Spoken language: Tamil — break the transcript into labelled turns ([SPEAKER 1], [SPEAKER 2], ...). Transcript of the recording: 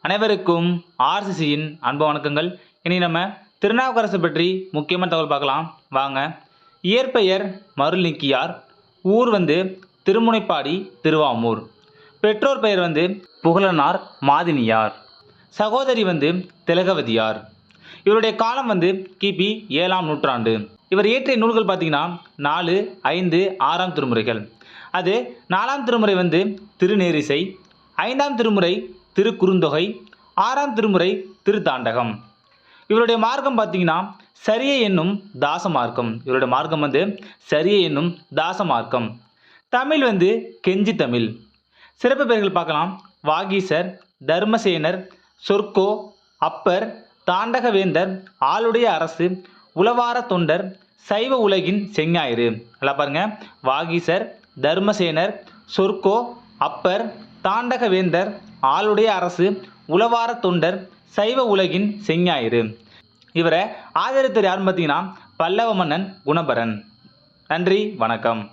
[SPEAKER 1] அனைவருக்கும் ஆர்சிசியின் அன்பு வணக்கங்கள். இனி நம்ம திருநாவுக்கரசு பற்றி முக்கியமான தகவல் பார்க்கலாம். வாங்க. இயற்பெயர் மருளிங்கியார். ஊர் வந்து திருமுனைப்பாடி திருவாமூர். பெற்றோர் பெயர் வந்து புகழனார் மாதினியார். சகோதரி வந்து திலகவதியார். இவருடைய காலம் வந்து கிபி ஏழாம் நூற்றாண்டு. இவர் இயற்றிய நூல்கள் பார்த்தீங்கன்னா நாலு ஐந்து ஆறாம் திருமுறைகள். அது நாலாம் திருமுறை வந்து திருநேரிசை ஐந்தாம் திருமுறை திருக்குறுந்தொகை ஆறாம் திருமுறை திருத்தாண்டகம். இவருடைய மார்க்கம் பார்த்தீங்கன்னா சரிய என்னும் தாச மார்க்கம் இவருடைய மார்க்கம் வந்து சரிய என்னும் தாச மார்க்கம் தமிழ் வந்து கெஞ்சி தமிழ். சிறப்பு பெயர்கள் பார்க்கலாம். வாகீசர் தர்மசேனர் சொர்க்கோ அப்பர் தாண்டகவேந்தர் ஆளுடைய அரசு உளவார தொண்டர் சைவ உலகின் செஞ்ஞாயிறு. நல்லா பாருங்க. வாகீசர் தர்மசேனர் சொர்க்கோ அப்பர் தாண்டகவேந்தர் ஆளுடைய அரசு உளவார தொண்டர் சைவ உலகின் செஞ்ஞாயிறு. இவரை ஆதரித்தர் யாருன்னு பார்த்தீங்கன்னா பல்லவ மன்னன் குணபரன். நன்றி வணக்கம்.